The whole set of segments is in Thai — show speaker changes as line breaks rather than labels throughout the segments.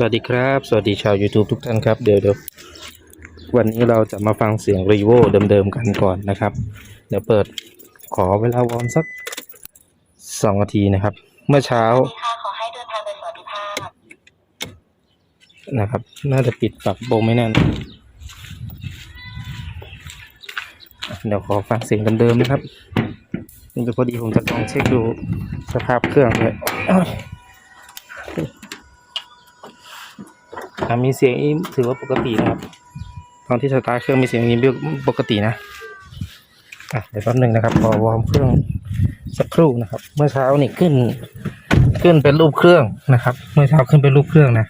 สวัสดีครับ สวัสดีชาว YouTube ทุกท่านครับ เดี๋ยวเดี๋ยววันนี้เราจะมาฟังเสียงรีโวเดิมๆกันก่อนนะครับ เดี๋ยวเปิดขอเวลาวอร์มสักสองนาทีนะครับ เมื่อเช้า
ขอให้เดินทางโดยสวัสดิภาพ
นะครับ น่าจะปิดฝักโบไม่แน่น เดี๋ยวขอฟังเสียงเดิมๆนะครับนี่พอดีผมจะลองเช็คดูสภาพเครื่องเลยอ้าวอะ มีเสียงอีถือว่าปกตินะครับ ตอนที่สตาร์ทเครื่องมีเสียงนี้ปกตินะอะเดี๋ยวแป๊บหนึ่งนะครับขอวอร์มเครื่องสักครู่นะครับ เมื่อเช้านี่ขึ้น ขึ้นเป็นรูปเครื่องนะครับ เมื่อเช้าขึ้นเป็นรูปเครื่องนะ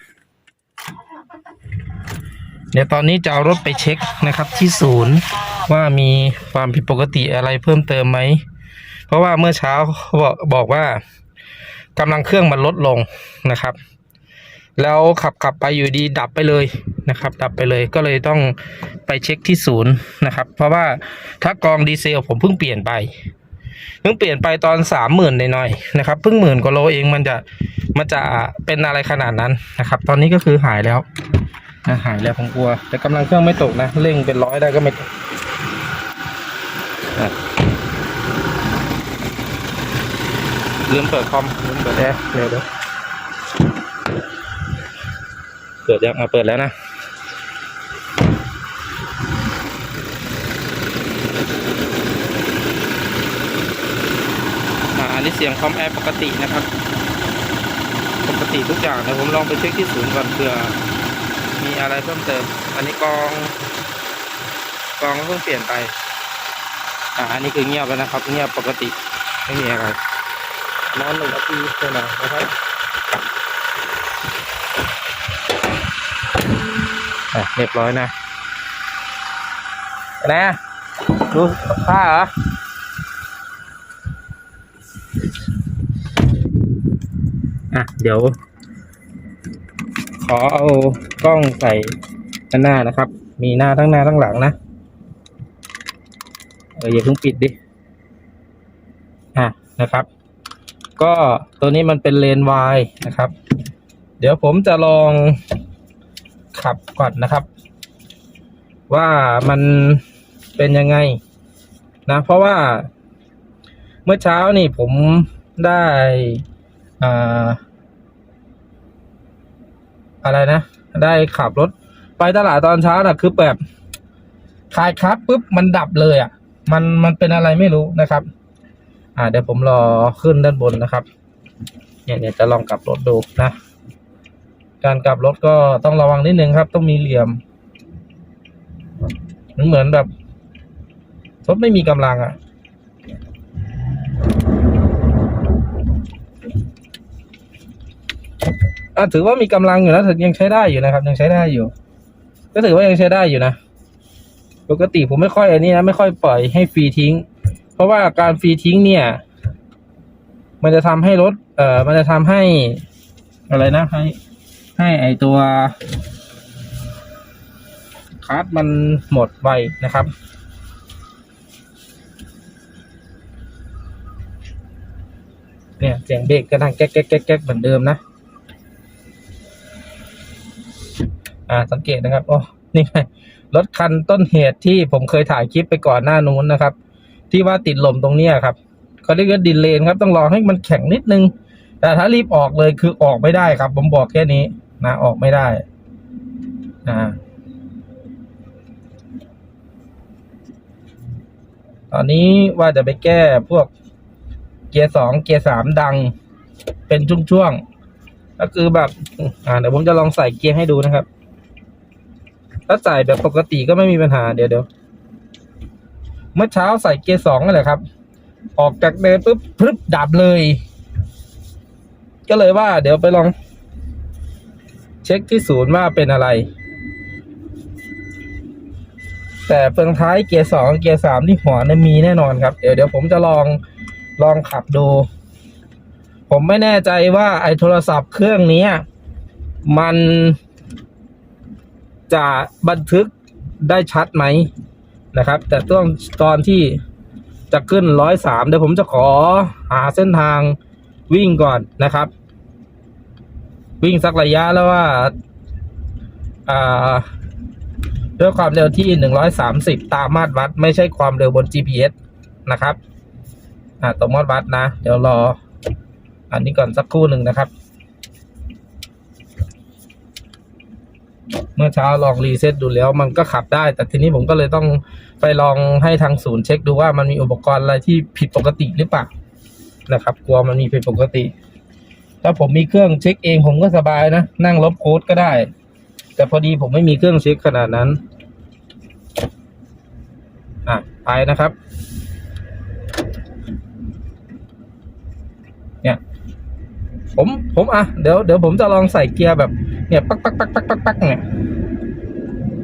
เดี๋ยวตอนนี้จะเอารถไปเช็คนะครับ ที่ศูนย์ว่ามีความผิดปกติอะไรเพิ่มเติมไหม เพราะว่าเมื่อเช้าเขาบอกบอกว่ากำลังเครื่องมันลดลงนะครับ แล้วขับขับไปอยู่ดีดับไปเลยนะครับ ดับไปเลยก็เลยต้องไปเช็คที่ศูนย์นะครับ เพราะว่าถ้ากองดีเซลผมเพิ่งเปลี่ยนไปเพิ่งเปลี่ยนไปตอนสามหมื่นหน่อยๆนะครับเพิ่งหมื่นกว่าโลเองมันจะมันจะเป็นอะไรขนาดนั้นนะครับ ตอนนี้ก็คือหายแล้วนะหายแล้วผมกลัว แต่กำลังเครื่องไม่ตกนะเร่งเป็นร้อยได้ก็ไม่ตกลืมเปิดคอมลืมเปิดแอร์เดี๋ยวเดี๋ยว เปิดยังมาเปิดแล้วนะอันนี้เสียงคอมแอร์ปกตินะครับ ปกติทุกอย่างเดี๋ยวผมลองไปเช็คที่ศูนย์ก่อนเผื่อมีอะไรเพิ่มเติม อันนี้กองกองก็เพิ่งเปลี่ยนไป อ่า อันนี้คือเงียบแล้วนะครับ เงียบปกติไม่มีอะไรนอนหนึ่งนาทีเท่านั้นนะครับ อะเรียบร้อยนะนะดูผ้าเหรออะ เดี๋ยว ขอเอากล้องใส่ด้านหน้านะครับ มีหน้าทั้งหน้าทั้งหลังนะ เอออย่าเพิ่งปิดดิ อะนะครับ ก็ตัวนี้มันเป็นเลนวายนะครับ เดี๋ยวผมจะลอง ขับก่อนนะครับ ว่ามันเป็นยังไง นะ เพราะว่า เมื่อเช้านี่ผมได้อ่าอะไรนะ ได้ขับรถไปตลาดตอนเช้าน่ะ คือแบบคลายครับปุ๊บมันดับเลยอะ มันมันเป็นอะไรไม่รู้นะครับ อ่าเดี๋ยวผมรอขึ้นด้านบนนะครับ เนี่ยเนี่ยจะลองกลับรถดูนะ การกลับรถก็ต้องระวังนิดนึงครับ ต้องมีเหลี่ยมมันเหมือนแบบรถไม่มีกำลังอะ อะถือว่ามีกำลังอยู่นะถือยังใช้ได้อยู่นะครับ ยังใช้ได้อยู่ ก็ถือว่ายังใช้ได้อยู่นะปกติผมไม่ค่อยอันนี้นะไม่ค่อยปล่อยให้ฟรีทิ้ง เพราะว่าการฟรีทิ้งเนี่ย มันจะทำให้รถ เอ่อ มันจะทำให้อะไรนะให้ ให้ไอตัวคาร์ดมันหมดไวนะครับ เนี่ยเสียงเบรกก็ดังแก๊กแก๊กแก๊กแก๊กเหมือนเดิมนะ อ่าสังเกตนะครับ โอ้นี่ไงรถคันต้นเหตุที่ผมเคยถ่ายคลิปไปก่อนหน้านู้นนะครับ ที่ว่าติดลมตรงเนี้ครับเขาเรียกว่าดินเลนครับ ต้องรอให้มันแข็งนิดนึง แต่ถ้ารีบออกเลยคือออกไม่ได้ครับ ผมบอกแค่นี้ นะออกไม่ได้อ่าตอนนี้ว่าจะไปแก้พวกเกียร์สองเกียร์สามดังเป็นช่วงๆก็คือแบบอ่าเดี๋ยวผมจะลองใส่เกียร์ให้ดูนะครับ ถ้าใส่แบบปกติก็ไม่มีปัญหาเดี๋ยวเดี๋ยวเมื่อเช้าใส่เกียร์สองนั่นแหละครับ ออกจากเดินปุ๊บพรึบดับเลย ก็เลยว่าเดี๋ยวไปลอง เช็คที่ศูนย์ว่าเป็นอะไร แต่เฟืองท้ายเกียร์สองเกียร์สามที่หัวนี่ยมีแน่นอนครับ เดี๋ยวเดี๋ยวผมจะลองลองขับดู ผมไม่แน่ใจว่าไอ้โทรศัพท์เครื่องนี้มันจะบันทึกได้ชัดไหมนะครับ แต่ต้องตอนที่จะขึ้นร้อยสามเดี๋ยวผมจะขอหาเส้นทางวิ่งก่อนนะครับ วิ่งสักระยะแล้วว่าอ่าด้วยความเร็วที่ 130 ตามมาตรวัด ไม่ใช่ความเร็วบน GPS นะครับอ่าตรงมาตรวัดนะ เดี๋ยวรอ อันนี้ก่อนสักครู่หนึ่งนะครับ เมื่อเช้าลองรีเซ็ตดูแล้วมันก็ขับได้ แต่ทีนี้ผมก็เลยต้องไปลองให้ทางศูนย์เช็คดูว่ามันมีอุปกรณ์อะไรที่ผิดปกติหรือเปล่านะครับ กลัวมันมีผิดปกติ ถ้าผมมีเครื่องเช็คเองผมก็สบายนะ นั่งลบโค้ดก็ได้ แต่พอดีผมไม่มีเครื่องเช็คขนาดนั้น อะ ไปนะครับ เนี่ย ผมผมอะ เดี๋ยวเดี๋ยวผมจะลองใส่เกียร์แบบ เนี่ยปักปักปักปักปักปักเนี่ย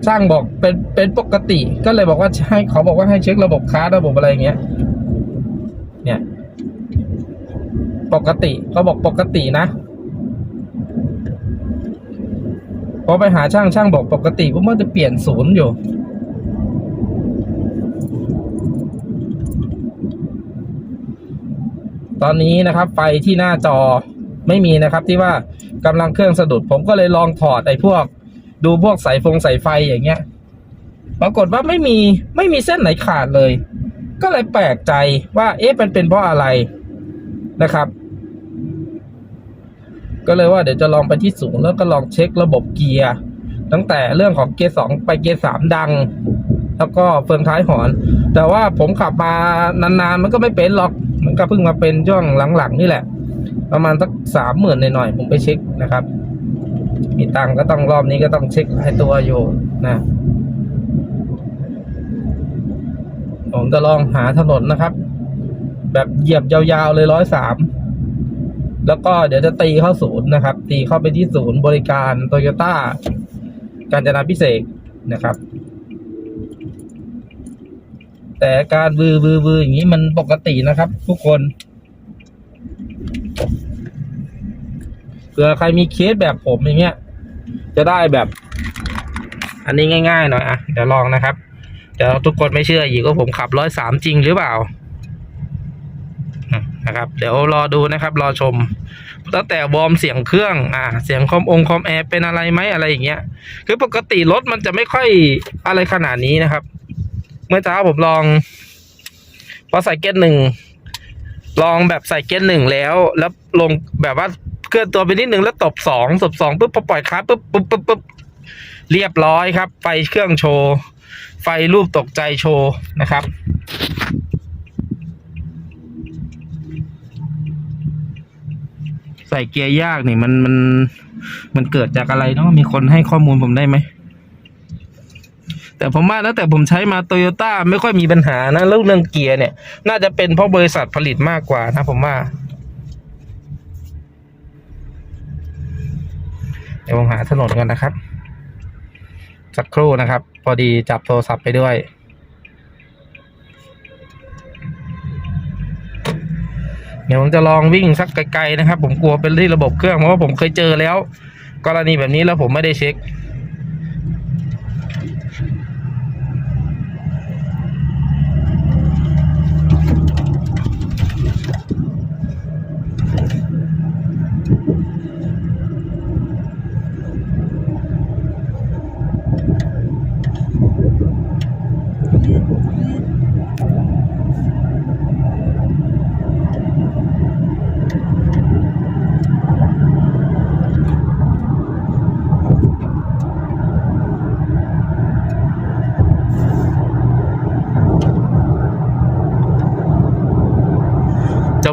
ช่างบอกเป็นเป็นปกติ ก็เลยบอกว่าให้เขาบอกว่าให้เช็คระบบคาร์ดระบบอะไรเงี้ยเนี่ย ปกติเขาบอกปกตินะพอไปหาช่างช่างบอกปกติผมว่าจะเปลี่ยนศูนย์อยู่ ตอนนี้นะครับไฟที่หน้าจอไม่มีนะครับที่ว่ากำลังเครื่องสะดุด ผมก็เลยลองถอดไอ้พวก ดูพวกสายฟงสายไฟอย่างเงี้ย ปรากฏว่าไม่มีไม่มีเส้นไหนขาดเลย ก็เลยแปลกใจว่าเอ๊ะเป็นเป็นเพราะอะไร นะครับ ก็เลยว่าเดี๋ยวจะลองไปที่ศูนย์แล้วก็ลองเช็คระบบเกียร์ตั้งแต่เรื่องของเกียร์สองไปเกียร์สามดัง แล้วก็เฟืองท้ายหอน แต่ว่าผมขับมานานๆมันก็ไม่เป็นหรอก มันก็เพิ่งมาเป็นช่วงหลังๆนี่แหละ ประมาณสักสามหมื่นหน่อยๆผมไปเช็คนะครับ มีตังก็ต้องรอบนี้ก็ต้องเช็คให้ตัวอยู่นะผมจะลองหาถนนนะครับ แบบเหยียบยาวๆเลยร้อยสามแล้วก็เดี๋ยวจะตีเข้าศูนย์นะครับ ตีเข้าไปที่ศูนย์บริการโตโยต้าการจนาพิเศษนะครับ แต่การวือวือวืออย่างนี้มันปกตินะครับ ทุกคนเผื่อใครมีเคสแบบผมอย่างเงี้ย จะได้แบบ อันนี้ง่ายๆหน่อยอะเดี๋ยวลองนะครับเดี๋ยวทุกคนไม่เชื่ออีกว่าผมขับร้อยสามจริงหรือเปล่า นะครับ เดี๋ยวรอดูนะครับ รอชม ตั้งแต่วอร์มเสียงเครื่อง อ่า เสียงคอมองคอมแอร์เป็นอะไรไหมอะไรอย่างเงี้ย คือปกติรถมันจะไม่ค่อยอะไรขนาดนี้นะครับ เมื่อเช้าผมลอง พอใส่เกียร์หนึ่ง ลองแบบใส่เกียร์หนึ่งแล้ว แล้วลงแบบว่าเคลื่อนตัวไปนิดหนึ่งแล้วตบสองตบสองปุ๊บพอปล่อยคลัสปุ๊บปุ๊บปุ๊บปุ๊บเรียบร้อยครับ ไฟเครื่องโชว์ ไฟรูปตกใจโชว์นะครับ ส่เกียร์ยากนี่มันมันมันเกิดจากอะไรเนาะมีคนให้ข้อมูลผมได้ไหม แต่ผมว่าแล้วแต่ผมใช้มาโตโยต้าไม่ค่อยมีปัญหานะแล้วเรื่องเกียร์เนี่ย น่าจะเป็นเพราะบริษัทผลิตมากกว่านะผมว่าเดี๋ยวผมหาถนนกันนะครับ สักครู่นะครับ พอดีจับโทรศัพท์ไปด้วย เดี๋ยวผมจะลองวิ่งสักไกลๆนะครับ ผมกลัวเป็นที่ระบบเครื่องเพราะว่าผมเคยเจอแล้ว กรณีแบบนี้แล้วผมไม่ได้เช็ค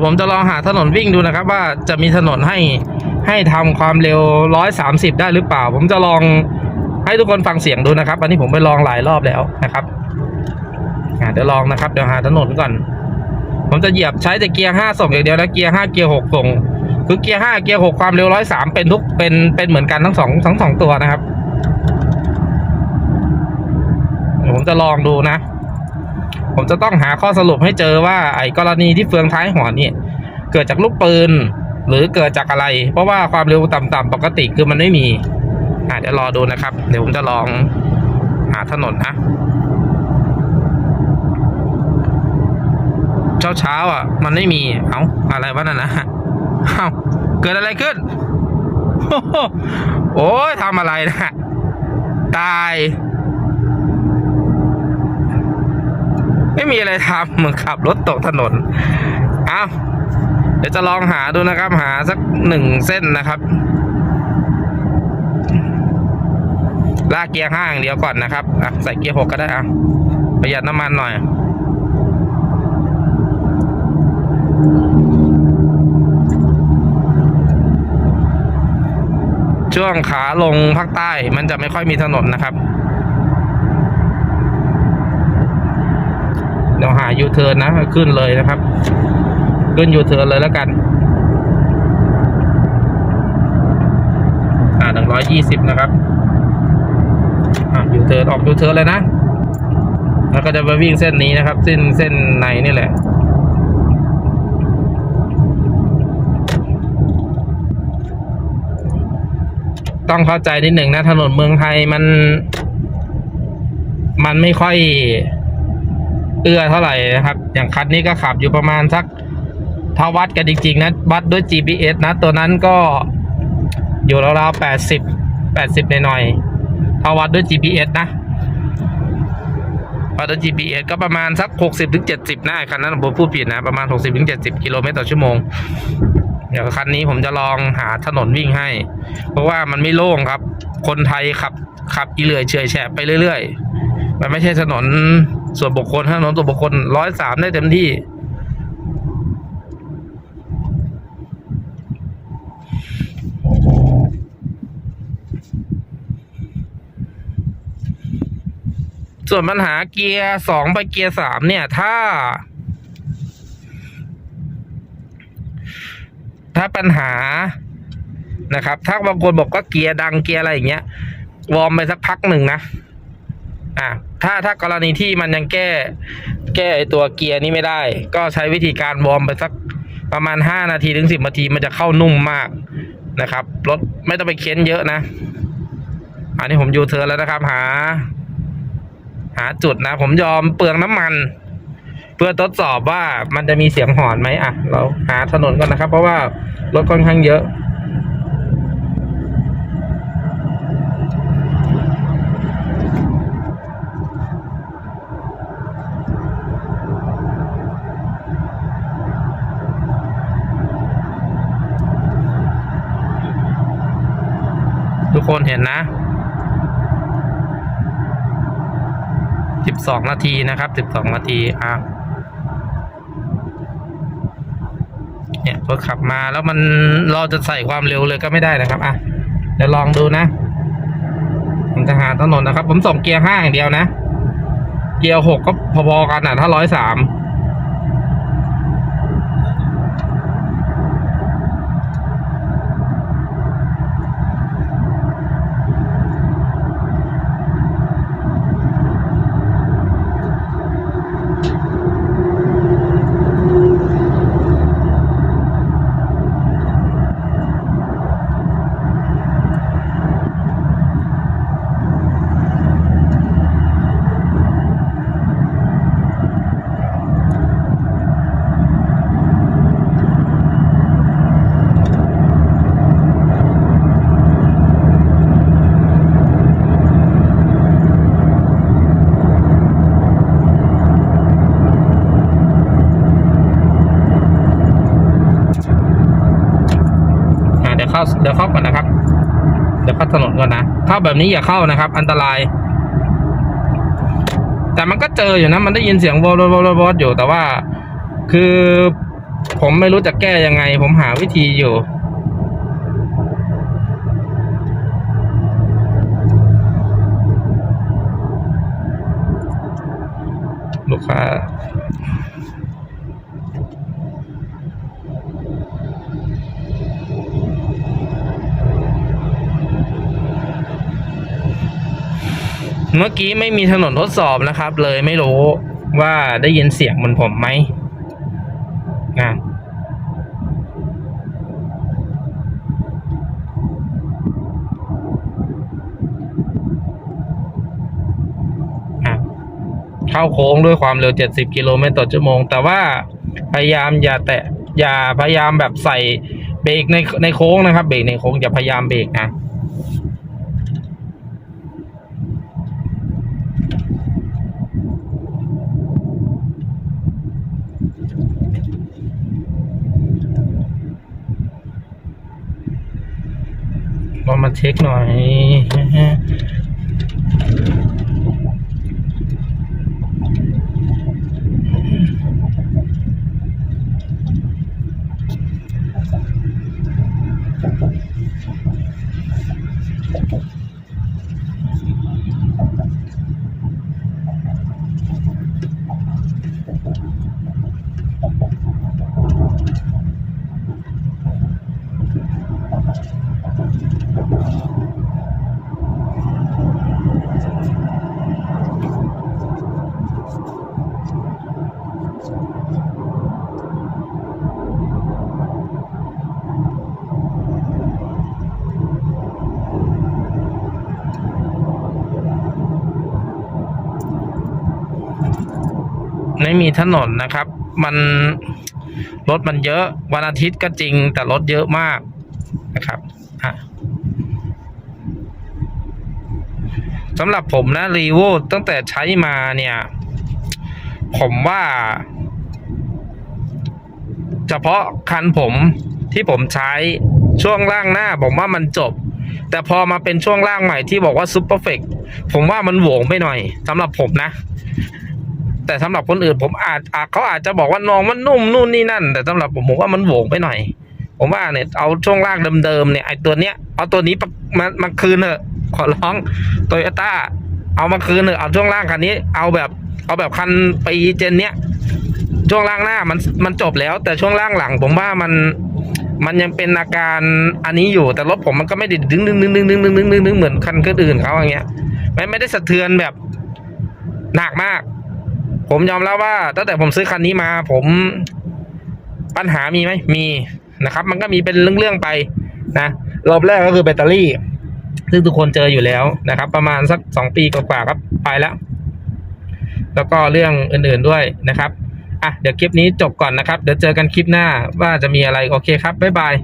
ผมจะลองหาถนนวิ่งดูนะครับ ว่าจะมีถนนให้ให้ทำความเร็วร้อยสามสิบได้หรือเปล่า ผมจะลองให้ทุกคนฟังเสียงดูนะครับ อันนี้ผมไปลองหลายรอบแล้วนะครับเดี๋ยวลองนะครับ เดี๋ยวหาถนนก่อน ผมจะเหยียบใช้แต่เกียร์ห้าส่งอย่างเดียวนะเกียร์ห้าเกียร์หกส่ง คือเกียร์ห้าเกียร์หกความเร็วร้อยสามเป็นทุกเป็นเป็นเหมือนกันทั้งสองทั้งสองตัวนะครับผมจะลองดูนะ ผมจะต้องหาข้อสรุปให้เจอว่าไอ้กรณีที่เฟืองท้ายหอนเนี่ยเกิดจากลูกปืนหรือเกิดจากอะไร เพราะว่าความเร็วต่ำๆปกติคือมันไม่มีอะเดี๋ยวรอดูนะครับ เดี๋ยวผมจะลองหาถนนนะเช้าเช้าๆอะ มันไม่มีเอ้าอะไรวะนั่นนะเอ้าเกิดอะไรขึ้น โอ้ยทำอะไรนะตาย ไม่มีอะไรทำเหมือนขับรถตกถนน เอาเดี๋ยวจะลองหาดูนะครับ หาสักหนึ่งเส้นนะครับ ลากเกียร์ห้าอย่างเดียวก่อนนะครับอะใส่เกียร์หกก็ได้อะประหยัดน้ำมันหน่อยช่วงขาลงภาคใต้มันจะไม่ค่อยมีถนนนะครับ อยวหายูเทิร์นนะขึ้นเลยนะครับ ขึ้นยูเทิร์นเลยแล้วกัน อ่าหนึ่งร้อยยี่สิบนะครับ อ่ายูเทิร์นออกยูเทิร์นเลยนะ แล้วก็จะไปวิ่งเส้นนี้นะครับ เส้นเส้นในนี่แหละต้องเข้าใจนิดหนึ่งนะถนนเมืองไทยมัน มันไม่ค่อย เอื้อเท่าไหร่นะครับ อย่างคันนี้ก็ขับอยู่ประมาณสักถ้าวัดกันจริงๆนะวัดด้วย GPS นะ ตัวนั้นก็อยู่ราวๆแปดสิบแปดสิบหน่อยๆถ้าวัดด้วย GPS นะวัดด้วย GPS ก็ประมาณสักหกสิบถึงเจ็ดสิบนะคันนั้นผมพูดผิดนะ ประมาณหกสิบถึงเจ็ดสิบกิโลเมตรต่อชั่วโมง เดี๋ยวคันนี้ผมจะลองหาถนนวิ่งให้ เพราะว่ามันไม่โล่งครับ คนไทยขับขับอีเลื่อยเฉยแฉะไปเรื่อยๆ มันไม่ใช่ถนน ส่วนบุคคลถนนส่วนบุคคลร้อยสามได้เต็มที่ ส่วนปัญหาเกียร์สองไปเกียร์สามเนี่ย ถ้า ถ้าปัญหานะครับ ถ้าบางคนบอกว่าเกียร์ดังเกียร์อะไรอย่างเงี้ยวอร์มไปสักพักหนึ่งนะ อะถ้าถ้ากรณีที่มันยังแก้ แก้ไอตัวเกียร์นี้ไม่ได้ ก็ใช้วิธีการวอร์มไปสักประมาณห้านาทีถึงสิบนาทีมันจะเข้านุ่มมากนะครับรถไม่ต้องไปเค้นเยอะนะ อันนี้ผมยูเทิร์นแล้วนะครับ หา หาจุดนะ ผมยอมเปลืองน้ำมัน เพื่อทดสอบว่ามันจะมีเสียงหอนไหมอะ เราหาถนนก่อนนะครับ เพราะว่ารถค่อนข้างเยอะ กคนเห็นนะสิบสองนาทีนะครับสิบสองนาทีอะเนี่ยพอขับมาแล้วมันเราจะใส่ความเร็วเลยก็ไม่ได้นะครับ อะ เดี๋ยวลองดูนะผมจะหาถนนนะครับ ผมส่งเกียร์ห้าอย่างเดียวนะ เกียร์หกก็พอๆกันอะ ถ้าร้อยสาม อ่าเดี๋ยวเข้าเดี๋ยวเข้าก่อนนะครับ เดี๋ยวเข้าถนนก่อนนะ เข้าแบบนี้อย่าเข้านะครับ อันตราย แต่มันก็เจออยู่นะ มันได้ยินเสียงวอลวอลวอลอยู่แต่ว่า คือผมไม่รู้จะแก้ยังไง ผมหาวิธีอยู่ ลูกค้า เมื่อกี้ไม่มีถนนทดสอบนะครับ เลยไม่รู้ว่าได้ยินเสียงเหมือนผมไหมอะอะเข้าโค้งด้วยความเร็ว 70 กิโลเมตรต่อชั่วโมง แต่ว่าพยายามอย่าแตะอย่าพยายามแบบใส่เบรกในในโค้งนะครับ เบรกในโค้งอย่าพยายามเบรกนะ เช็คหน่อย ไม่มีถนนนะครับ มันรถมันเยอะวันอาทิตย์ก็จริง แต่รถเยอะมากนะครับสำหรับผมนะรีโวตั้งแต่ใช้มาเนี่ย ผมว่า เฉพาะคันผมที่ผมใช้ช่วงล่างหน้า ผมว่ามันจบ แต่พอมาเป็นช่วงล่างใหม่ที่บอกว่าซุปเปอร์เฟกผมว่ามันโหวงไปหน่อยสำหรับผมนะ แต่สำหรับคนอื่นผมอาจอาจเขาอาจจะบอกว่าน้องมันนุ่มนู่นนี่นั่น แต่สำหรับผมผมว่ามันโหวงไปหน่อย ผมว่าเนี่ยเอาช่วงล่างเดิมๆเนี่ยไอตัวเนี้ยเอาตัวนี้มามาคืนเถอะขอร้องโตโยต้าเอามาคืนเถอะเอาช่วงล่างคันนี้ เอาแบบเอาแบบคันปีเจนเนี้ยช่วงล่างหน้ามันมันจบแล้ว แต่ช่วงล่างหลัง ผมว่ามันมันยังเป็นอาการอันนี้อยู่แต่รถผมมันก็ไม่ได้ดึงดึงดึงดึงดึงดึงดึงดึงดึงเหมือนคันอื่นเขาอย่างเงี้ยไม่ไม่ได้สะเทือนแบบหนักมาก ผมยอมรับว่า ตั้งแต่ผมซื้อคันนี้มา ผมปัญหามีไหมมีนะครับ มันก็มีเป็นเรื่องๆไปนะรอบแรกก็คือแบตเตอรี่ ซึ่งทุกคนเจออยู่แล้วนะครับ ประมาณสักสองปีกว่าๆครับไปแล้ว แล้วก็เรื่องอื่นๆด้วยนะครับอะเดี๋ยวคลิปนี้จบก่อนนะครับ เดี๋ยวเจอกันคลิปหน้าว่าจะมีอะไร โอเคครับ บ๊ายบาย